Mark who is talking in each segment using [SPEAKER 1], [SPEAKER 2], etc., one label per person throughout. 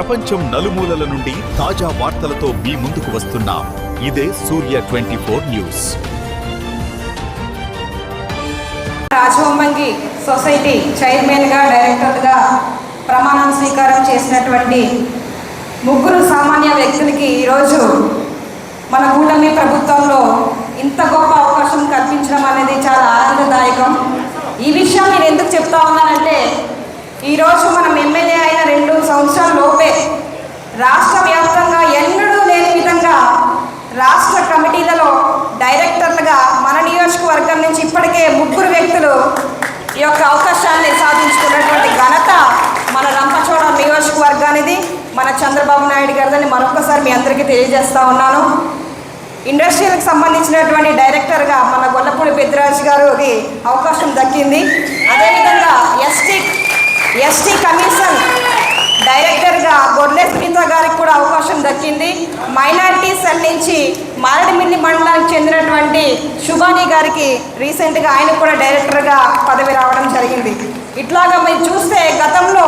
[SPEAKER 1] ప్రపంచం నలుమూలల నుండి తాజా వార్తలతో మీ ముందుకు వస్తున్నాం. ఇదే Surya twenty four news.
[SPEAKER 2] Rajavommangi society చైర్మన్గా డైరెక్టర్గా ప్రమాణం స్వీకారం చేసినటువంటి ముగ్గురు సామాన్య వ్యక్తులకి ఈరోజు మన కూటమి ప్రభుత్వంలో ఇంత గొప్ప అవకాశం కల్పించడం అనేది చాలా ఆనందదాయకం. ఈ విషయం నేను ఎందుకు చెప్తా ఉన్నానంటే ఈరోజు మనం ఎమ్మెల్యే అయిన రెండు సంవత్సరాల లోపే రాష్ట్ర వ్యాప్తంగా ఎన్నడూ లేని విధంగా రాష్ట్ర కమిటీలలో డైరెక్టర్లుగా మన నియోజకవర్గం నుంచి ఇప్పటికే ముగ్గురు వ్యక్తులు ఈ యొక్క అవకాశాన్ని సాధించుకున్నటువంటి ఘనత మన రంపచోడ నియోజకవర్గానిది మన చంద్రబాబు నాయుడు గారిదని మరొకసారి మీ అందరికీ తెలియజేస్తా ఉన్నాను. ఇండస్ట్రియల్కి సంబంధించినటువంటి డైరెక్టర్గా మన గొల్లపూడి పెద్దిరాజు గారికి అవకాశం దక్కింది. అదేవిధంగా ఎస్టీ కమిషన్ డైరెక్టర్గా గొర్రె స్మిత గారికి కూడా అవకాశం దక్కింది. మైనారిటీ సెల్ నుంచి మారడిమిల్లి మండలానికి చెందినటువంటి శుభాని గారికి రీసెంట్గా ఆయన కూడా డైరెక్టర్గా పదవి రావడం జరిగింది. ఇట్లాగా మీరు చూస్తే గతంలో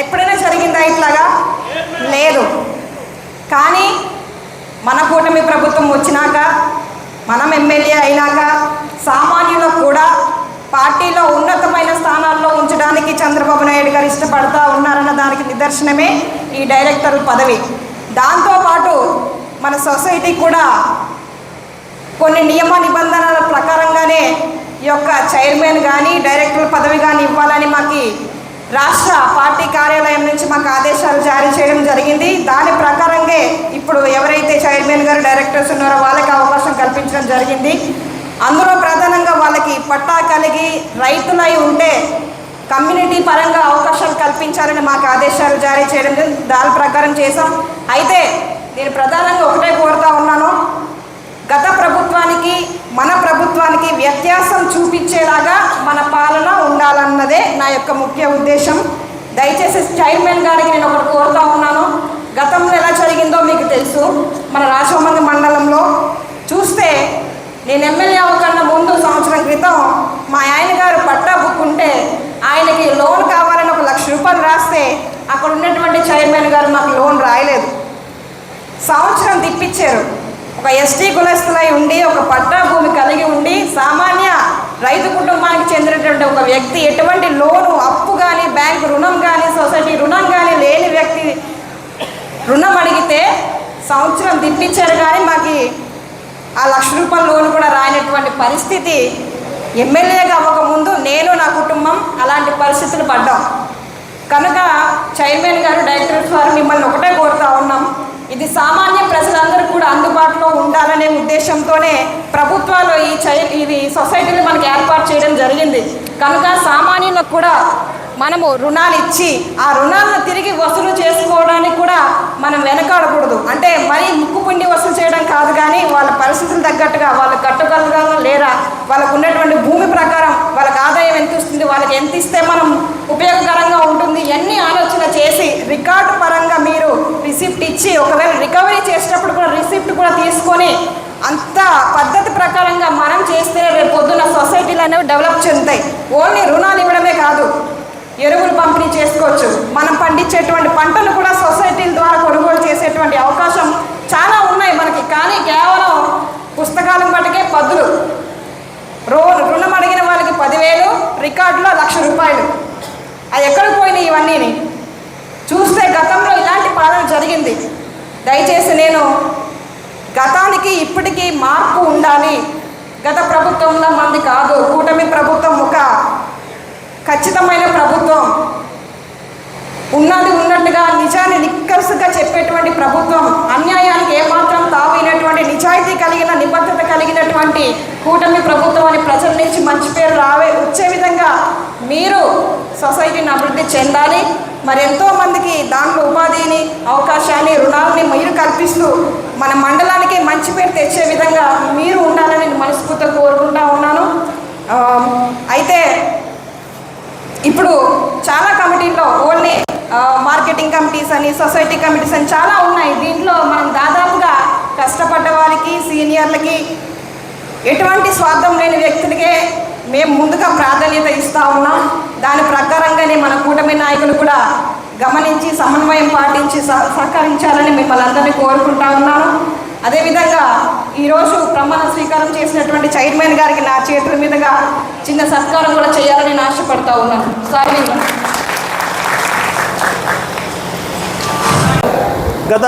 [SPEAKER 2] ఎప్పుడైనా జరిగిందా ఇట్లాగా? లేదు. కానీ మన కూటమి ప్రభుత్వం వచ్చినాక మనం ఎమ్మెల్యే అయినాక సామాన్యులకు కూడా పార్టీలో ఉన్నతమైన స్థానాల్లో ఉంచడానికి చంద్రబాబు నాయుడు గారు ఇష్టపడతా ఉన్నారన్న దానికి నిదర్శనమే ఈ డైరెక్టర్ పదవి. దాంతోపాటు మన సొసైటీ కూడా కొన్ని నియమ నిబంధనల ప్రకారంగానే ఈ యొక్క చైర్మన్ కానీ డైరెక్టర్ పదవి కానీ ఇవ్వాలని మాకు రాష్ట్ర పార్టీ కార్యాలయం నుంచి మాకు ఆదేశాలు జారీ చేయడం జరిగింది. దాని ప్రకారంగా ఇప్పుడు ఎవరైతే చైర్మన్ గారు డైరెక్టర్స్ ఉన్నారో వాళ్ళకి అవకాశం కల్పించడం జరిగింది. అందులో ప్రధానంగా వాళ్ళకి పట్టా కలిగి రైతులై ఉంటే కమ్యూనిటీ పరంగా అవకాశాలు కల్పించాలని మాకు ఆదేశాలు జారీ చేయడం దాని ప్రకారం చేశాం. అయితే నేను ప్రధానంగా ఒకటే కోరుతా ఉన్నాను. గత ప్రభుత్వానికి మన ప్రభుత్వానికి వ్యత్యాసం చూపించేలాగా మన పాలన ఉండాలన్నదే నా యొక్క ముఖ్య ఉద్దేశం. దయచేసి చైర్మన్ గారికి నేను ఒకటి కోరుతా ఉన్నాను. గతంలో ఎలా జరిగిందో మీకు తెలుసు. మన రాజమండ్రి మండలంలో చూస్తే నేను ఎమ్మెల్యే అవ్వకన్నా ముందు సంవత్సరం క్రితం మా ఆయన గారు పట్టా బుక్ ఉంటే ఆయనకి లోన్ కావాలని ఒక లక్ష రూపాయలు రాస్తే అక్కడ ఉన్నటువంటి చైర్మన్ గారు మాకు లోన్ రాయలేదు. సంవత్సరం తిప్పించారు ఒక ఎస్టీ కులస్తులై ఉండి ఒక పట్టా భూమి కలిగి ఉండి సామాన్య రైతు కుటుంబానికి చెందినటువంటి ఒక వ్యక్తి ఎటువంటి లోను అప్పు కానీ బ్యాంక్ రుణం కానీ సొసైటీ రుణం కానీ లేని వ్యక్తి రుణం అడిగితే సంవత్సరం తిప్పించారు కానీ మాకు ఆ లక్ష రూపాయల లోన్ కూడా రాయనటువంటి పరిస్థితి ఎమ్మెల్యేగా అవ్వకముందు నేను నా కుటుంబం అలాంటి పరిస్థితులు పడ్డాం. కనుక చైర్మన్ గారు డైరెక్టర్ గారు మిమ్మల్ని ఒకటే కోరుతా ఉన్నాం. ఇది సామాన్య ప్రజలందరూ కూడా అందుబాటులో ఉండాలనే ఉద్దేశంతోనే ప్రభుత్వాలు ఈ చై ఇది సొసైటీని మనకి ఏర్పాటు చేయడం జరిగింది. కనుక సామాన్యులకు కూడా మనము రుణాలు ఇచ్చి ఆ రుణాలను తిరిగి వసూలు చేసుకోవడానికి కూడా మనం వెనకాడకూడదు. అంటే మరీ ముక్కు పిండి వసూలు చేయడం కాదు కానీ వాళ్ళ పరిస్థితులు తగ్గట్టుగా వాళ్ళు కట్టగలగా లేరా వాళ్ళకు ఉన్నటువంటి భూమి ప్రకారం వాళ్ళకి ఆదాయం ఎంత వస్తుంది వాళ్ళకి ఎంత ఇస్తే మనం ఉపయోగకరంగా ఉంటుంది ఎన్ని ఆలోచన చేసి రికార్డు పరంగా మీరు రిసిప్ట్ ఇచ్చి ఒకవేళ రికవరీ చేసేటప్పుడు కూడా రిసిప్ట్ కూడా తీసుకొని అంత పద్ధతి ప్రకారంగా మనం చేస్తే రేపు పొద్దున్న సొసైటీలు అనేవి డెవలప్ చెందుతాయి. ఓన్లీ రుణాలు ఇవ్వడమే కాదు ఎరువులు పంపిణీ చేసుకోవచ్చు. మనం పండించేటువంటి పంటలు కూడా సొసైటీల ద్వారా కొనుగోలు చేసేటువంటి అవకాశం చాలా ఉన్నాయి మనకి. కానీ కేవలం పుస్తకాలను బట్టికే పద్దులు రో రుణం అడిగిన వాళ్ళకి పదివేలు రికార్డులో లక్ష రూపాయలు. అది ఎక్కడికి పోయినాయి ఇవన్నీని? చూస్తే గతంలో ఇలాంటి పాలన జరిగింది. దయచేసి నేను గతానికి ఇప్పటికీ మార్పు ఉండాలి. గత ప్రభుత్వంలో మంది కాదు కూటమి ప్రభుత్వం ఒక ఖచ్చితమైన ప్రభుత్వం. ఉన్నది ఉన్నట్టుగా నిజాన్ని నిక్కర్సుగా చెప్పేటువంటి ప్రభుత్వం అన్యాయానికి ఏమాత్రం తావైనటువంటి నిజాయితీ కలిగిన నిబద్ధత కలిగినటువంటి కూటమి ప్రభుత్వం అని ప్రజల నుంచి మంచి పేరు రావే వచ్చే విధంగా మీరు సొసైటీని అభివృద్ధి చెందాలి. మరి ఎంతో మందికి దాంట్లో ఉపాధిని అవకాశాన్ని రుణాలని మీరు కల్పిస్తూ మన మండలానికి మంచి పేరు తెచ్చే విధంగా మీరు ఉండాలని నేను మనస్ఫూర్తిగా కోరుకుంటా ఉన్నాను. అయితే ఇప్పుడు చాలా కమిటీల్లో ఓన్లీ మార్కెటింగ్ కమిటీస్ అని సొసైటీ కమిటీస్ అని చాలా ఉన్నాయి. దీంట్లో మనం దాదాపుగా కష్టపడ్డ వారికి సీనియర్లకి ఎటువంటి స్వార్థం లేని వ్యక్తులకే మేము ముందుగా ప్రాధాన్యత ఇస్తూ ఉన్నాం. దాని ప్రకారంగానే మన కూటమి నాయకులు కూడా గమనించి సమన్వయం పాటించి సహ- సహకరించాలని మిమ్మల్ని అందరినీ కోరుకుంటా ఉన్నాను. అదేవిధంగా ఈరోజు ప్రమాణ స్వీకారం చేసినటువంటి చైర్మన్ గారికి నా చేతుల మీదుగా చిన్న సత్కారం కూడా చేయాలని నేను ఆశపడతా ఉన్నాను. సారీ
[SPEAKER 3] గత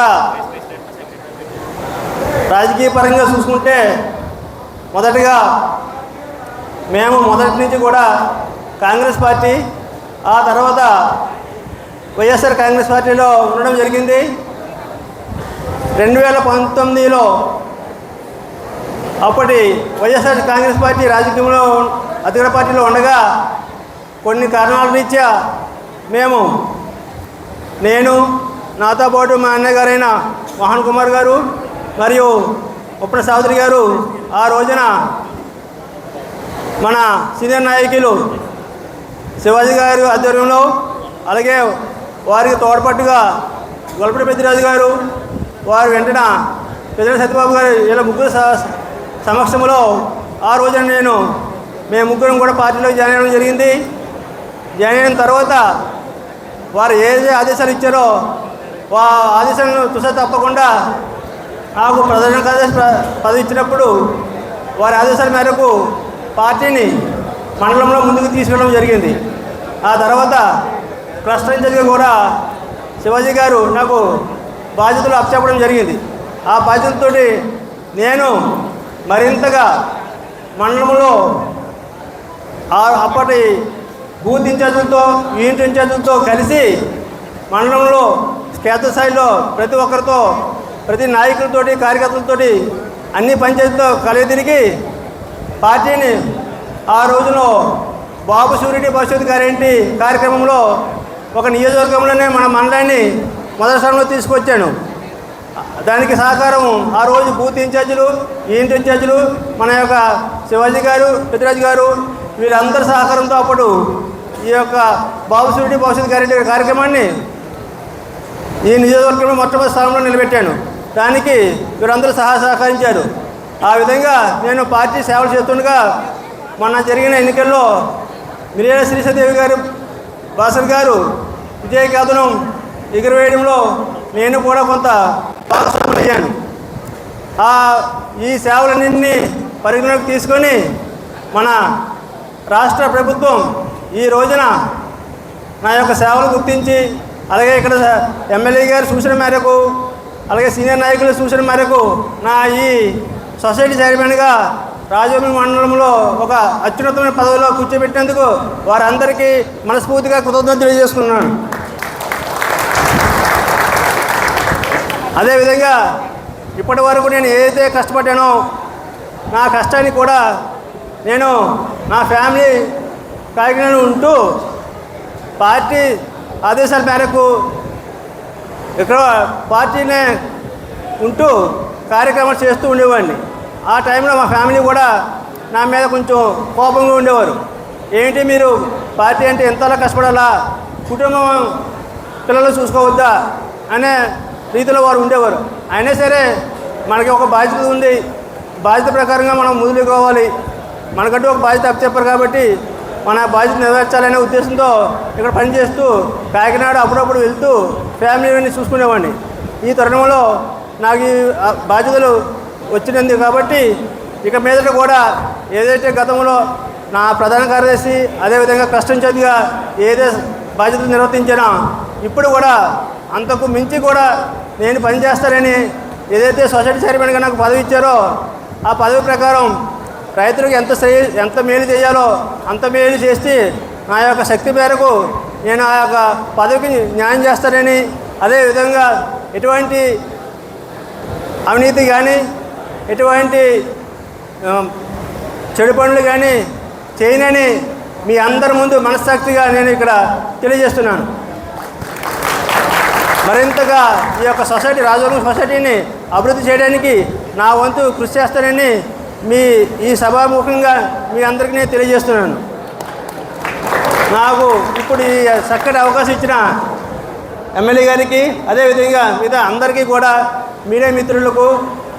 [SPEAKER 3] రాజకీయ పరంగా చూసుకుంటే మొదటగా మేము మొదటి నుంచి కూడా కాంగ్రెస్ పార్టీ ఆ తర్వాత వైఎస్ఆర్ కాంగ్రెస్ పార్టీలో ఉండడం జరిగింది. రెండు వేల పంతొమ్మిదిలో అప్పటి వైఎస్ఆర్ కాంగ్రెస్ పార్టీ రాజకీయంలో అధికార పార్టీలో ఉండగా కొన్ని కారణాల రీత్యా మేము నేను నాతో పాటు మా అన్నగారైన మోహన్ కుమార్ గారు మరియు ఉప్పన సావిత్రి గారు ఆ రోజున మన సీనియర్ నాయకులు శివాజీ గారి ఆధ్వర్యంలో అలాగే వారికి తోడ్పట్టుగా గొల్పటి పెద్దిరాజు గారు వారి వెంటనే పెద్ద సత్యబాబు గారు ఇలా ముగ్గురు సమక్షంలో ఆ రోజున నేను మేము ముగ్గురం కూడా పార్టీలో జాయిన్ అవ్వడం జరిగింది. జాయిన్ అయిన తర్వాత వారు ఏది ఆదేశాలు ఇచ్చారో వా ఆదేశాలను తుస తప్పకుండా నాకు ప్రధాన కార్యదర్శి ప- పదవి ఇచ్చినప్పుడు వారి ఆదేశాల మేరకు పార్టీని మండలంలో ముందుకు తీసుకెళ్ళడం జరిగింది. ఆ తర్వాత క్లస్టర్ ఇన్ఛార్జిగా కూడా శివాజీ గారు నాకు బాధ్యతలు అప్పచెప్పడం జరిగింది. ఆ బాధ్యతలతోటి నేను మరింతగా మండలంలో ఆ- అప్పటి బూత్ ఇన్ఛార్జులతో యూనిట్ ఇన్ఛార్జులతో కలిసి మండలంలో క్షేత్రస్థాయిలో ప్రతి ఒక్కరితో ప్రతి నాయకులతోటి కార్యకర్తలతోటి అన్ని పంచాయతీలతో కలిగి తిరిగి పార్టీని ఆ రోజులో బాబు సూర్యుడి భవిష్యత్తు గారేంటి కార్యక్రమంలో ఒక నియోజకవర్గంలోనే మన మండలాన్ని మొదటి స్థానంలో తీసుకొచ్చాను. దానికి సహకారం ఆ రోజు బూత్ ఇన్ఛార్జీలు యూనిట్ ఇన్ఛార్జీలు మన యొక్క శివాజీ గారు పెద్దిరాజు గారు వీరందరి సహకారంతో అప్పుడు ఈ యొక్క బాబు సూర్యుడి భవిష్యత్ గ్యారెంటీ కార్యక్రమాన్ని ఈ నియోజకవర్గంలో మొట్టమొదటి స్థానంలో నిలబెట్టాను. దానికి వీరందరూ సహా సహకరించారు. ఆ విధంగా నేను పార్టీ సేవలు చేస్తుండగా మొన్న జరిగిన ఎన్నికల్లో మిరియాల శ్రీసదేవి గారు బాసర్ గారు విజయ కథనం ఎగురవేయడంలో నేను కూడా కొంత భాగస్వామ్యం ఆ ఈ సేవలన్నింటినీ పరిగణలోకి తీసుకొని మన రాష్ట్ర ప్రభుత్వం ఈ రోజున నా యొక్క సేవలు గుర్తించి అలాగే ఇక్కడ ఎమ్మెల్యే గారి సూచన మేరకు అలాగే సీనియర్ నాయకుల సూచన మేరకు నా ఈ సొసైటీ చైర్మన్గా రాజమండ్రి మండలంలో ఒక అత్యున్నతమైన పదవిలో కూర్చోబెట్టేందుకు వారందరికీ మనస్ఫూర్తిగా కృతజ్ఞతలు తెలియజేసుకున్నాను. అదేవిధంగా ఇప్పటి వరకు నేను ఏదైతే కష్టపడ్డానో నా కష్టాన్ని కూడా నేను నా ఫ్యామిలీ కాకినాడ ఉంటూ పార్టీ ఆదేశాల మేరకు ఇక్కడ పార్టీనే ఉంటూ కార్యక్రమాలు చేస్తూ ఉండేవాడిని. ఆ టైంలో మా ఫ్యామిలీ కూడా నా మీద కొంచెం కోపంగా ఉండేవారు. ఏంటి మీరు పార్టీ అంటే ఎంతలా కష్టపడాలా? కుటుంబం పిల్లలు చూసుకోవద్దా? అనే రీతిలో వారు ఉండేవారు. అయినా సరే మనకి ఒక బాధ్యత ఉంది. బాధ్యత ప్రకారంగా మనం ముదులుకోవాలి మనకంటూ ఒక బాధ్యత అప్పచెప్పారు కాబట్టి మన బాధ్యత నెరవేర్చాలనే ఉద్దేశంతో ఇక్కడ పనిచేస్తూ కాకినాడ అప్పుడప్పుడు వెళ్తూ ఫ్యామిలీని చూసుకునేవాడిని. ఈ తరుణంలో నాకు ఈ బాధ్యతలు వచ్చినంది కాబట్టి ఇక మీదట కూడా ఏదైతే గతంలో నా ప్రధాన కార్యదర్శి అదేవిధంగా కష్టం చదివిగా ఏదే బాధ్యతలు నిర్వర్తించినా ఇప్పుడు కూడా అంతకు మించి కూడా నేను పనిచేస్తానని ఏదైతే సొసైటీ చైర్మన్గా నాకు పదవి ఇచ్చారో ఆ పదవి ప్రకారం రైతులకు ఎంత ఎంత మేలు చేయాలో అంత మేలు చేసి నా యొక్క శక్తి మేరకు నేను ఆ యొక్క పదవికి న్యాయం చేస్తానని అదేవిధంగా ఎటువంటి అవినీతి కానీ ఎటువంటి చెడు పనులు కానీ చేయనని మీ అందరి ముందు మనస్సాక్షిగా నేను ఇక్కడ తెలియజేస్తున్నాను. మరింతగా ఈ యొక్క సొసైటీ రాజవర్గం సొసైటీని అభివృద్ధి చేయడానికి నా వంతు కృషి చేస్తానని మీ ఈ సభాముఖంగా మీ అందరికీ నేను తెలియజేస్తున్నాను. నాకు ఇప్పుడు ఈ చక్కటి అవకాశం ఇచ్చిన ఎమ్మెల్యే గారికి అదేవిధంగా మిగతా అందరికీ కూడా మీడియా మిత్రులకు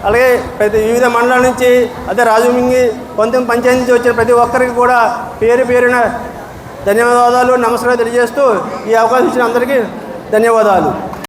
[SPEAKER 3] అలాగే ప్రతి వివిధ మండలాల నుంచి అదే రాజమంగి పంతొమ్మిది పంచాయతీ నుంచి వచ్చిన ప్రతి ఒక్కరికి కూడా పేరు పేరున ధన్యవాదాలు నమస్కారాలు తెలియజేస్తూ ఈ అవకాశం ఇచ్చిన అందరికీ ధన్యవాదాలు.